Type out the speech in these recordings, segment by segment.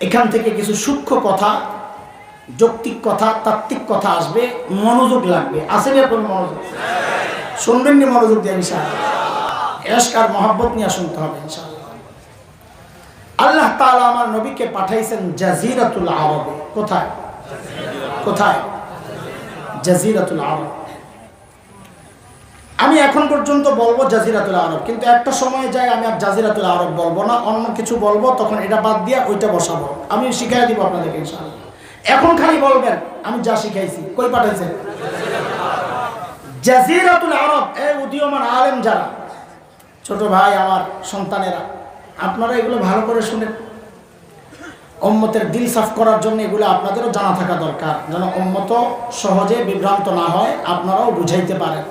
এখান থেকে কিছু সূক্ষ্ম কথা, যৌক্তিক কথা, তাত্ত্বিক কথা আসবে, মনোযোগ লাগবে। আসেন এখন মনোযোগ? শুনবেন নি মনোযোগ দিয়ে ইনশাআল্লাহ। এশক আর মহাব্বত নিয়ে শুনতে হবে আল্লাহ তাআলা আমার নবীকে পাঠাইছেন জাজিরাতুল আরবে। কোথায়? কোথায়? জাজিরাতুল আরব। আমি এখন পর্যন্ত বলব জাজিরাতুল আরব, কিন্তু একটা সময় যায় আমি আর জাজিরাতুল আরব বলব না, অন্য কিছু বলব, তখন এটা বাদ দিয়ে ওইটা বসাবো। আমি শিখাই দিব আপনাদেরকে এখন খালি বলবেন, আমি যা শিখাইছি, কই পাঠাইছেন? জাজিরাতুল আরব এই উদীয়মান আলেম যারা, ছোট ভাই আমার সন্তানেরা, আপনারা এগুলো ভালো করে শুনেন। উম্মতের দিল সাফ করার জন্য এগুলো আপনাদেরও জানা থাকা দরকার, যেন উম্মত সহজে বিভ্রান্ত না হয়, আপনারাও বুঝাইতে পারেন।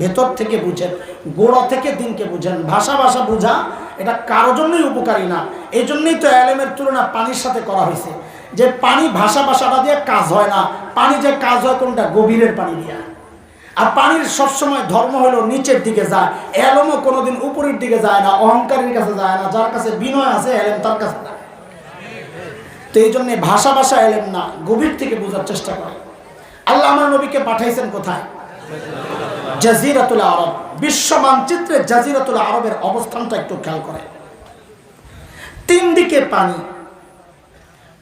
ভেতর থেকে বুঝেন, গোড়া থেকে দিনকে বুঝেন। ভাষা ভাষা বুঝা, এটা কারোর জন্যই উপকারী না। এই জন্যই তো অ্যালেমের তুলনা পানির সাথে করা হয়েছে। যে পানি ভাষা ভাষাটা দিয়ে কাজ হয় না, পানি যে কাজ হয় কোনটা? গভীরের পানি দিয়া। আর পানির সবসময় ধর্ম হলো নিচের দিকে যায়, এলমও কোনোদিন উপরের দিকে যায় না, অহংকারের কাছে যায় না, যার কাছে বিনয় আছে, এলেম তার কাছে না তো এই জন্যে ভাষা ভাষা এলেম না, গভীর থেকে বোঝার চেষ্টা করে আল্লাহ আমার নবীকে পাঠাইছেন কোথায়? জাজিরাতুল আরব। বিশ্ব মানচিত্রে জাজিরাতুল আরবের অবস্থানটা একটু খেয়াল করে। তিন দিকে পানি,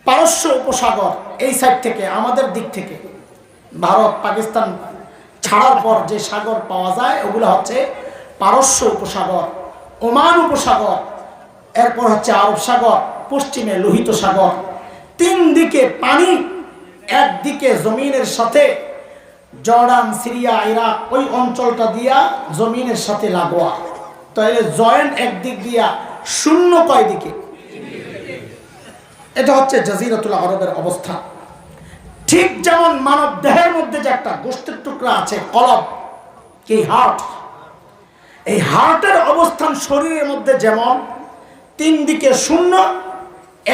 পারস্য উপসাগর এই সাইড থেকে, আমাদের দিক থেকে, ভারত, পাকিস্তান ছাড়ার পর যে সাগর পাওয়া যায়, ওগুলো হচ্ছে পারস্য উপসাগর, ওমান উপসাগর, এরপর হচ্ছে আরব সাগর, পশ্চিমে লোহিত সাগর। তিন দিকে পানি, একদিকে জমিনের সাথে জর্ডান, সিরিয়া, ইরাক, ওই অঞ্চলটা দিয়া জমিনের সাথে লাগোয়া। তাহলে জয়েন্ট একদিক দিয়া শূন্য কয় দিকে? এটা হচ্ছে জাজিরাতুল আরবের অবস্থা। ঠিক যেমন মানব দেহের মধ্যে যে একটা গোষ্ঠীর টুকরা আছে, কলব, কি হার্ট? এই হার্টের অবস্থান শরীরের মধ্যে যেমন তিন দিকে শূন্য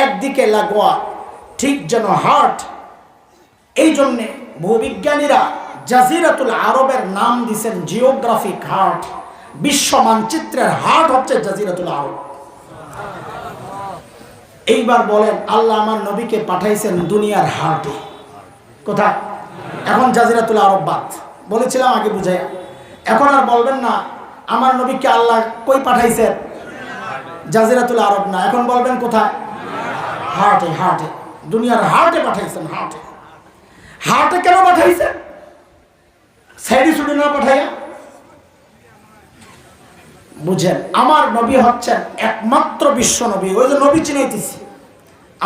একদিকে লাগোয়া, ঠিক যেন হার্ট। এই জন্যে ভূবিজ্ঞানীরা জাজিরাতুল আরবের নাম দিছেন জিওগ্রাফিক হার্ট বিশ্ব মানচিত্রের হার্ট হচ্ছে জাজিরাতুল আরব। এইবার বলেন, আল্লাহ আমার নবীকে পাঠাইছেন দুনিয়ার হার্টে কোথায়? এখন জাজিরাতুল আরব বাদ। বলেছিলাম আগে বুঝাই এখন আর বলবেন না, আমার নবীকে আল্লাহ কই পাঠাইছেন? জাজিরাতুল আরব না। এখন বলবেন কোথায়? হার্টে হার্টে দুনিয়ার হার্টে পাঠাইছেন হার্টে হার্টে কেন পাঠাইছেন? সাইডি না পাঠাইয়া? বুঝেন, আমার নবী হচ্ছেন একমাত্র বিশ্ব নবী। ওই যে নবী চিনাইতেছি।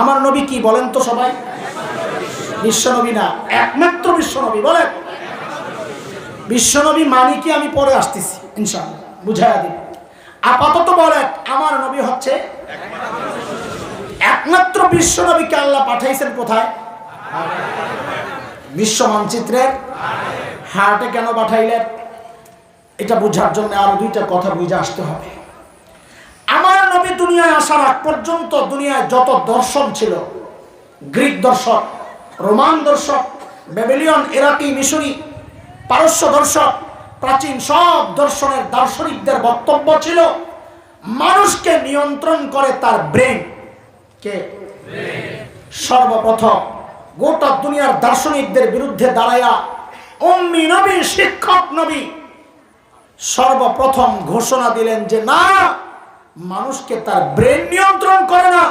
আমার নবী কি বলেন তো সবাই? বিশ্ব নবী না, একমাত্র বিশ্ব নবী, বলেন। বিশ্ব নবী মানি কি? আমি পরে আসতেছি, ইনশাআল্লাহ, বুঝাইয়া দিব। আপাতত বলেন, আমার নবী হচ্ছে একমাত্র বিশ্ব নবীকে আল্লাহ পাঠাইছেন কোথায়? বিশ্ব মানচিত্রের হার্টে কেন পাঠাইলেন? এটা বোঝার জন্য আরও দুইটা কথা বুঝে আসতে হবে। আমার নবী দুনিয়ায় আসার আগ পর্যন্ত দুনিয়ায় যত দর্শন ছিল গ্রিক দর্শক রোমান দর্শক বেবেলিয়ন ইরাকি মিশরি পারস্য দর্শক প্রাচীন সব দর্শনের দার্শনিকদের বক্তব্য ছিল মানুষকে নিয়ন্ত্রণ করে তার ব্রেন। কে? সর্বপ্রথম গোটা দুনিয়ার দার্শনিকদের বিরুদ্ধে দাঁড়াইয়া অম্মি নবী, শিক্ষক নবী। সর্বপ্রথম ঘোষণা দিলেন যে না, মানুষকে তার ব্রেন নিয়ন্ত্রণ করে না,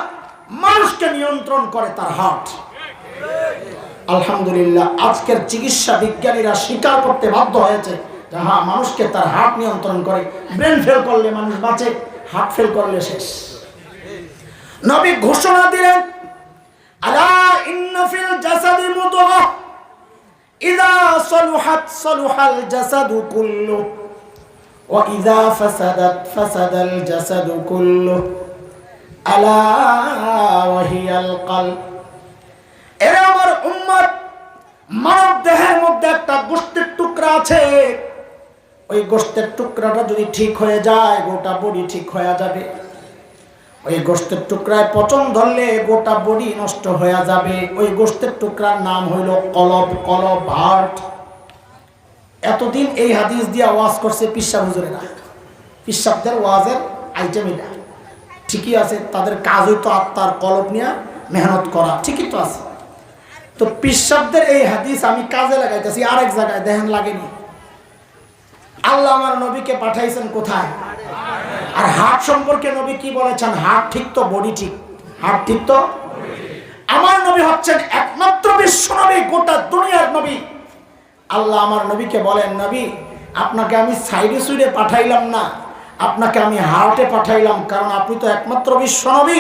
মানুষকে নিয়ন্ত্রণ করে তার হার্ট। আলহামদুলিল্লাহ, আজকের চিকিৎসা বিজ্ঞানীরা স্বীকার করতে বাধ্য হয়েছে যে হ্যাঁ মানুষকে তার হার্ট নিয়ন্ত্রণ করে, ব্রেন ফেল করলে মানুষ বাঁচে, হার্ট ফেল করলে শেষ। নবী ঘোষণা দিলেন, আলা ইন্না জাসাদি মুদগা ইযা সলুহাত সলুহাল জাসাদু কুল্লু ইযা ফাসাদাত ফাসাদাল জাসাদু কুল্লু। আলা ওয়া হিয়াল কলব। এরা আমার উম্মত, মানব দেহের মধ্যে একটা গোষ্ঠীর টুকরা আছে। ওই গোষ্ঠের টুকরাটা যদি ঠিক হয়ে যায়, গোটা বডি ঠিক হয়ে যাবে। ওই গোষ্ঠের টুকরায় পচন ধরলে গোটা বডি নষ্ট হয়ে যাবে। ওই গোষ্ঠের টুকরার নাম হইল কলব কলব, হার্ট। এতদিন এই হাদিস দিয়ে ওয়াজ করছে পিসা হুজুরেরা। পিসাবদের ওয়াজের আইটেম এটা। ঠিকই আছে, তাদের কাজ হইতো আত্মার কলব নিয়ে মেহনত করা, ঠিকই তো আছে। তো পিসাবদের এই হাদিস আমি কাজে লাগাইতেছি, আরেক জায়গায় দেখেন লাগেনি। আল্লাহ আমার নবীকে পাঠাইছেন কোথায়? হার্ট সম্পর্কে নবী কি বলেছেন? হার্ট ঠিক তো বডি ঠিক? হার্ট ঠিক তো? আমার নবী হচ্ছেন একমাত্র বিশ্ব নবী, গোটা দুনিয়ার নবী। আল্লাহ আমার নবীকে বলেন, নবী, আপনাকে আমি সাইডে সুইডে পাঠাইলাম না। আপনাকে আমি হার্টে পাঠাইলাম, কারণ আপনি তো একমাত্র বিশ্ব নবী।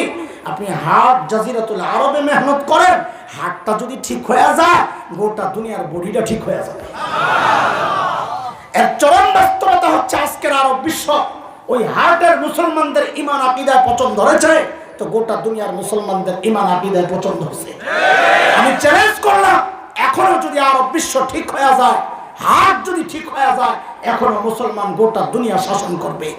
আপনি হার্ট জাজিরাতুল আরবে মেহনত করেন হার্টটা যদি ঠিক হয়ে যায়, গোটা দুনিয়ার বডিটা ঠিক হয়ে যাবে। এর চরম বাস্তবতা হচ্ছে আজকের আরব বিশ্ব। ওই হার্টের মুসলমানদের ইমান আকিদায় পছন্দ ধরেছে, তো গোটা দুনিয়ার মুসলমানদের ইমান আকিদায় পছন্দ হচ্ছে আমি চ্যালেঞ্জ করলাম, এখনও যদি আরব বিশ্ব ঠিক হয়ে যায়, হার্ট যদি ঠিক হয়ে যায়, এখনও মুসলমান গোটা দুনিয়া শাসন করবে।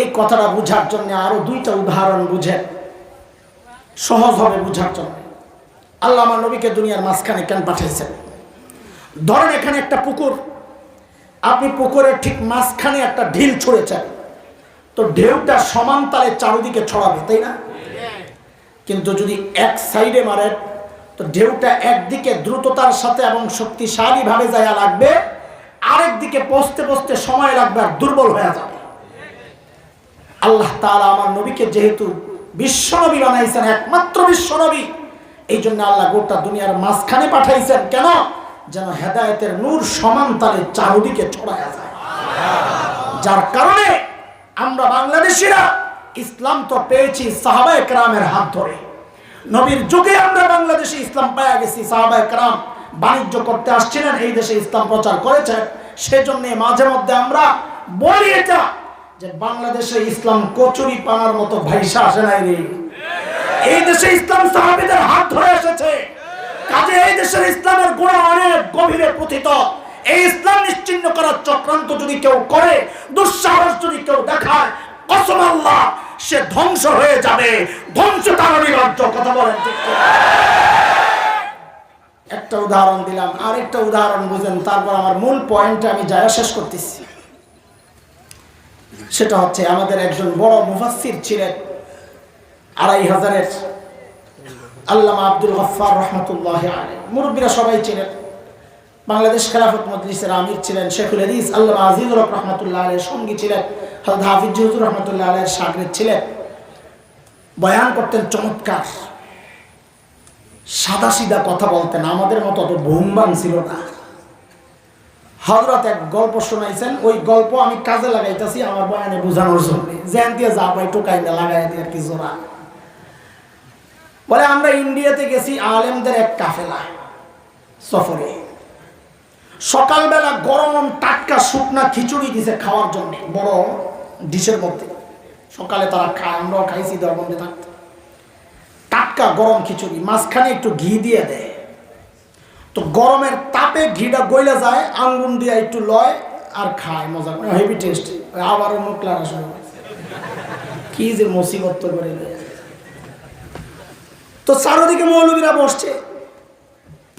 এই কথাটা বুঝার জন্য আরও দুইটা উদাহরণ বুঝে, সহজ হবে বুঝার জন্য। আল্লাহ আমার নবীকে দুনিয়ার মাঝখানে কেন পাঠিয়েছেন? ধরেন এখানে একটা পুকুর আপনি পুকুরের ঠিক মাঝখানে একটা ঢিল ছুঁড়েছেন। তো ঢেউটা সমান তালে চারিদিকে ছড়াবে, তাই না? কিন্তু যদি এক সাইডে মারেন তো ঢেউটা একদিকে দ্রুততার সাথে এবং শক্তিশালীভাবে যায়া লাগবে, আরেক দিকে পৌঁছতে সময় লাগবে আর দুর্বল হয়ে যাবে। আল্লাহ তাআলা আমার নবীকে যেহেতু বিশ্বনবী বানাইছেন, একমাত্র বিশ্বনবী এই জন্য আল্লাহ গোটা দুনিয়ার মাঝখানে পাঠাইছেন। কেন? যেন হেদায়েতের নূর সমান তালে চারদিকে ছড়ায়া যায়। যার কারণে আমরা বাংলাদেশিরা ইসলাম তো পেয়েছি সাহাবা একরামের হাত ধরে। নবীর যুগে আমরা বাংলাদেশে ইসলাম পাওয়া গেছি সাহাবা একরাম বাণিজ্য করতে আসছিলেন, এই দেশে ইসলাম প্রচার করেছেন। সেজন্য মাঝে মধ্যে আমরা বলি এটা যে বাংলাদেশে ইসলাম কচুরি পানার মতো ভাইসা আসে নাই রে। এই দেশে ইসলাম সাহাবিদের হাত ধরে এসেছে। কাজে এই দেশের ইসলামের গুণ অনেক গভীরে পুঁথিত এই ইসলাম নিশ্চিন্ন করার চক্রান্ত যদি কেউ করে, দুঃসাহস যদি কেউ দেখায়, কসম আল্লাহ, সে ধ্বংস হয়ে যাবে। ধ্বংস তার অনিবার্য কথা বলেন একটা উদাহরণ দিলাম, আরেকটা উদাহরণ বুঝেন, তারপর আমার মূল পয়েন্টটা আমি যায় শেষ করতেছি। সেটা হচ্ছে, আমাদের একজন বড় মুফাসসির ছিলেন, আড়াই হাজারের আল্লামা আব্দুল গফফার রহমতুল্লাহ আলী মুরব্বীরা সবাই ছিলেন বাংলাদেশ খেলাফত মজলিসের আমির ছিলেন শেখুল হাদিস, আল্লামা আজিজুর রহমতুল্লাহ আলের সঙ্গী ছিলেন হজরত হাফিজ জহুর রহমতুল্লাহ আলের সাগরেদ ছিলেন। বয়ান করতেন চমৎকার। সাদা সিধা কথা বলতেন, আমাদের মতো অত ভুমবান ছিল না। হজরত এক গল্প শোনাইছেন, ওই গল্প আমি কাজে লাগাইতেছি আমার বয়ানে বোঝানোর জন্য। জ্যান দিয়ে যা পাই টোকাই না, লাগাই দিয়ে আর কি জোড়া বলে আমরা ইন্ডিয়াতে গেছি, আলেমদের এক কাফেলা সফরে। সকালবেলা গরম টাটকা শুকনা খিচুড়ি দিছে খাওয়ার জন্য, বড় ডিশের মধ্যে। সকালে তারা খায় আমরাও খাইছি দরবন্দে থাকতে টাটকা গরম খিচুড়ি, মাঝখানে একটু ঘি দিয়ে দেয়। তো গরমের তাপে ঘিটা গইলা যায় আঙ্গুন দিয়ে একটু লয় আর খায়, মজা করে। হেভি টেস্ট, আবারও মুখ লাগা শুরু। কি যে মুসিবত করে। দেয় তো চারোদিকে মৌলবীরা বসছে।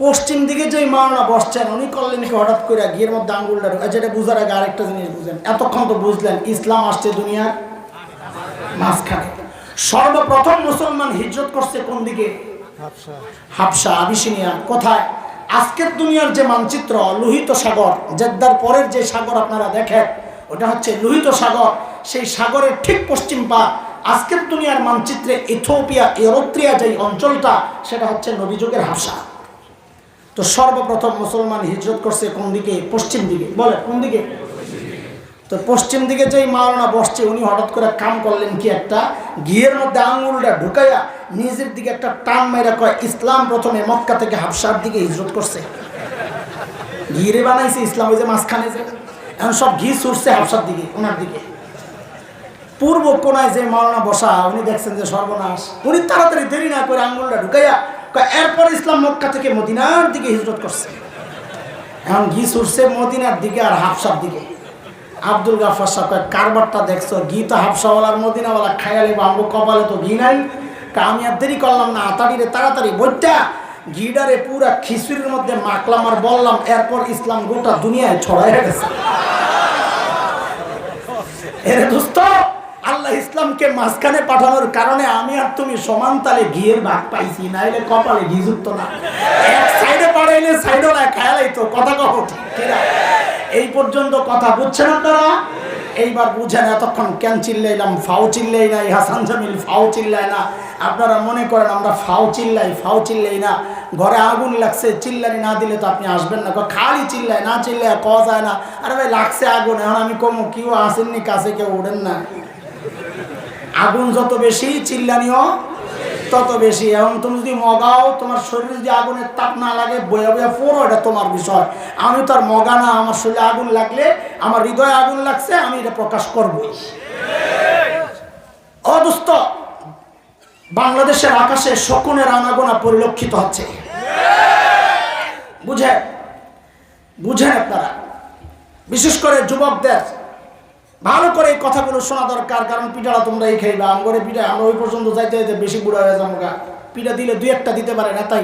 পশ্চিম দিকে যে মাওনা বসছেন উনি করলেন কি হঠাৎ করে গিয়ের মধ্যে আঙ্গুলটা যেটা বুঝার আগে আরেকটা জিনিস বুঝলেন এতক্ষণ তো বুঝলেন ইসলাম আসছে দুনিয়ার মাঝখানে। সর্বপ্রথম মুসলমান হিজরত করছে কোন দিকে? হাফসা। আবিসিনিয়া কোথায়? আজকের দুনিয়ার যে মানচিত্র লোহিত সাগর জেদ্দার পরের যে সাগর আপনারা দেখেন ওটা হচ্ছে লোহিত সাগর। সেই সাগরের ঠিক পশ্চিম পা আজকের দুনিয়ার মানচিত্রে ইথোপিয়া এরোত্রিয়া যে অঞ্চলটা, সেটা হচ্ছে নবীযুগের হাফসা। তো সর্বপ্রথম মুসলমান হিজরত করছে কোন দিকে? পশ্চিম দিকে। বলে কোন দিকে? তো পশ্চিম দিকে যেই মাওলানা বসছে, উনি হঠাৎ করে কাম করলেন কি একটা? ঘিয়ের মধ্যে আঙুলটা ঢুকাইয়া নিজের দিকে একটা টান মাইরা কয়, ইসলাম প্রথমে মক্কা থেকে হাফসার দিকে হিজরত করছে। ঘিরে বানাইছে ইসলাম, ওই যে মাঝখানে যে, এখন সব ঘি ছুটছে হাফসার দিকে, ওনার দিকে। পূর্ব কোনায় যে মাওলানা বসা, উনি দেখছেন যে সর্বনাশ। উনি তাড়াতাড়ি দেরি না করে আঙ্গুলটা ঢুকাইয়া এরপর ইসলাম মক্কা থেকে মদিনার দিকে হিজরত করছে। এখন ঘি ছুটছে মদিনার দিকে আর হাফসার দিকে। আব্দুল গাফার সাহেব কারবারটা দেখছ? ঘি তো হাফসাওয়ালার, মদিনাওয়ালা খায়ালে বাম্বু, কপালে তো ঘি নাই। আমি আর দেরি করলাম না তাড়াতাড়ি তাড়াতাড়ি বইটা ঘিডারে পুরা খিচুড়ির মধ্যে মাখলাম আর বললাম, এরপর ইসলাম গোটা দুনিয়ায় ছড়াই গেছে। এরে দোস্ত আল্লাহ ইসলামকে মাঝখানে পাঠানোর কারণে আমি আর তুমি সমান তালে ঘিয়ের ভাগ পাইছি, নাইলে কপালে ঘি যুক্ত না। এক সাইডে পাড়াইলে সাইডওয়ালা খেয়ালাই তো কথা কহ এই পর্যন্ত কথা বুঝছেন আপনারা? এইবার বুঝেন এতক্ষণ কেন চিল্লাইলাম, ফাও চিল্লাই নাই, হাসান জামিল ফাও চিল্লায় না। আপনারা মনে করেন আমরা ফাও চিল্লাই ফাও চিল্লাই না। ঘরে আগুন লাগছে, চিল্লানি না দিলে তো আপনি আসবেন না। খালি চিল্লায়, না চিল্লায়, কওয়া যায় না। আরে ভাই, লাগছে আগুন, এখন আমি কমু, কেউ আসেননি, কাছে কেউ ওঠেন না। আগুন যত বেশি, চিল্লানিও তত বেশি। এখন তুমি যদি মগাও, তোমার শরীরে যদি আগুনের তাপ না লাগে, বয়া বয়া পড়ো, এটা তোমার বিষয়। আমি তো আর মগা না, আমার শরীরে আগুন লাগলে, আমার হৃদয়ে আগুন লাগছে, আমি এটা প্রকাশ করবই অদুস্ত বাংলাদেশের আকাশে শকুনের আনাগোনা পরিলক্ষিত হচ্ছে। বুঝে বুঝেন আপনারা? বিশেষ করে যুবকদের ভালো করে এই কথাগুলো শোনা দরকার, কারণ পিঠাটা তোমরা এই খাইবা আমগরে পিঠা, আমরা ওই পর্যন্ত যাইতে যাইতে বেশি বুড়া হয়ে যাব। পিঠা দিলে দু একটা দিতে পারে না, তাই